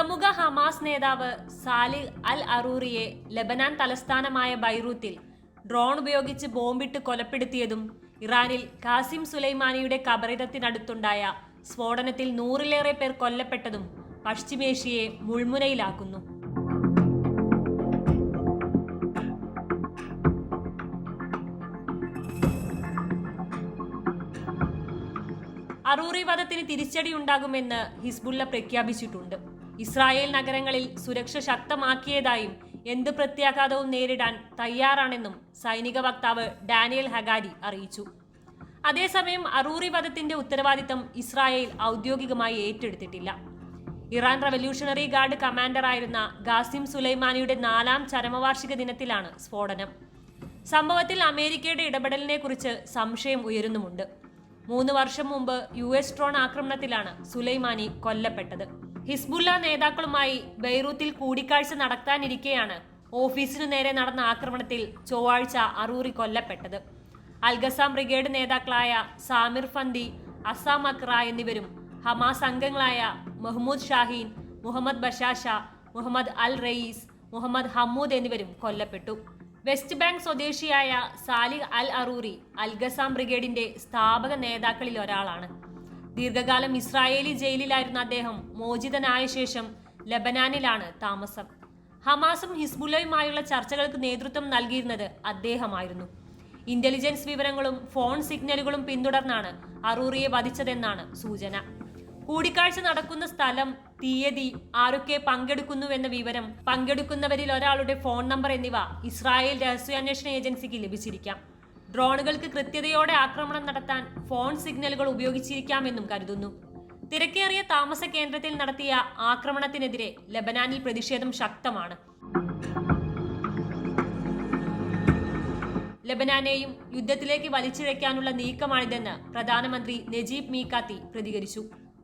പ്രമുഖ ഹമാസ് നേതാവ് സാലിഹ് അൽ അറൂറിയെ ലബനാൻ തലസ്ഥാനമായ ബൈറൂത്തിൽ ഡ്രോൺ ഉപയോഗിച്ച് ബോംബിട്ട് കൊലപ്പെടുത്തിയതും ഇറാനിൽ കാസിം സുലൈമാനിയുടെ കബറിടത്തിനടുത്തുണ്ടായ സ്ഫോടനത്തിൽ നൂറിലേറെ പേർ കൊല്ലപ്പെട്ടതും പശ്ചിമേഷ്യയെ മുൾമുനയിലാക്കുന്നു. അറൂറി വധത്തിന് തിരിച്ചടിയുണ്ടാകുമെന്ന് ഹിസ്ബുള്ള പ്രഖ്യാപിച്ചിട്ടുണ്ട്. ഇസ്രായേൽ നഗരങ്ങളിൽ സുരക്ഷ ശക്തമാക്കിയതായും എന്ത് പ്രത്യാഘാതവും നേരിടാൻ തയ്യാറാണെന്നും സൈനിക വക്താവ് ഡാനിയൽ ഹഗാരി അറിയിച്ചു. അതേസമയം അറൂറി വധത്തിന്റെ ഉത്തരവാദിത്തം ഇസ്രായേൽ ഔദ്യോഗികമായി ഏറ്റെടുത്തിട്ടില്ല. ഇറാൻ റവല്യൂഷണറി ഗാർഡ് കമാൻഡറായിരുന്ന ഗാസിം സുലൈമാനിയുടെ നാലാം ചരമവാർഷിക ദിനത്തിലാണ് സ്ഫോടനം. സംഭവത്തിൽ അമേരിക്കയുടെ ഇടപെടലിനെ കുറിച്ച് സംശയം ഉയരുന്നുമുണ്ട്. മൂന്ന് വർഷം മുമ്പ് യു എസ് ഡ്രോൺ ആക്രമണത്തിലാണ് സുലൈമാനി കൊല്ലപ്പെട്ടത്. ഹിസ്ബുല്ല നേതാക്കളുമായി ബൈറൂത്തിൽ കൂടിക്കാഴ്ച നടത്താനിരിക്കെയാണ് ഓഫീസിനു നേരെ നടന്ന ആക്രമണത്തിൽ ചൊവ്വാഴ്ച അറൂറി കൊല്ലപ്പെട്ടത്. അൽഗസാം ബ്രിഗേഡ് നേതാക്കളായ സാമിർ ഫന്തി അസാം അക്ര എന്നിവരും ഹമാസ് അംഗങ്ങളായ മുഹമ്മൂദ് ഷാഹീൻ മുഹമ്മദ് ബഷാഷ മുഹമ്മദ് അൽ റയീസ് മുഹമ്മദ് ഹമ്മൂദ് എന്നിവരും കൊല്ലപ്പെട്ടു. വെസ്റ്റ് ബാങ്ക് സ്വദേശിയായ Saleh al Arouri al Qassam ബ്രിഗേഡിന്റെ സ്ഥാപക നേതാക്കളിൽ ഒരാളാണ് ദീർഘകാലം ഇസ്രായേലി ജയിലിലായിരുന്ന അദ്ദേഹം മോചിതനായ ശേഷം ലബനാനിലാണ് താമസം. ഹമാസും ഹിസ്ബുല്ലയുമായുള്ള ചർച്ചകൾക്ക് നേതൃത്വം നൽകിയിരുന്നത് അദ്ദേഹമായിരുന്നു. ഇന്റലിജൻസ് വിവരങ്ങളും ഫോൺ സിഗ്നലുകളും പിന്തുടർന്നാണ് അറൂറിയെ വധിച്ചതെന്നാണ് സൂചന. കൂടിക്കാഴ്ച നടക്കുന്ന സ്ഥലം തീയതി ആരൊക്കെ പങ്കെടുക്കുന്നുവെന്ന വിവരം പങ്കെടുക്കുന്നവരിൽ ഒരാളുടെ ഫോൺ നമ്പർ എന്നിവ ഇസ്രായേൽ രഹസ്യാന്വേഷണ ഏജൻസിക്ക് ലഭിച്ചിരിക്കാം. ഡ്രോണുകൾക്ക് കൃത്യതയോടെ ആക്രമണം നടത്താൻ ഫോൺ സിഗ്നലുകൾ ഉപയോഗിച്ചിരിക്കാമെന്നും കരുതുന്നു. തിരക്കേറിയ താമസ കേന്ദ്രത്തിൽ നടത്തിയ ആക്രമണത്തിനെതിരെ ലബനാനിൽ പ്രതിഷേധം ശക്തമാണ്. ലബനാനെയും യുദ്ധത്തിലേക്ക് വലിച്ചിഴയ്ക്കാനുള്ള നീക്കമാണിതെന്ന് പ്രധാനമന്ത്രി നജീബ് മീക്കാത്തി പ്രതികരിച്ചു.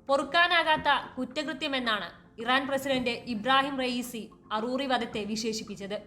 പൊറുക്കാനാകാത്ത കുറ്റകൃത്യമെന്നാണ് Iran president Ebrahim Raisi Arouri വധത്തെ വിശേഷിപ്പിച്ചത്.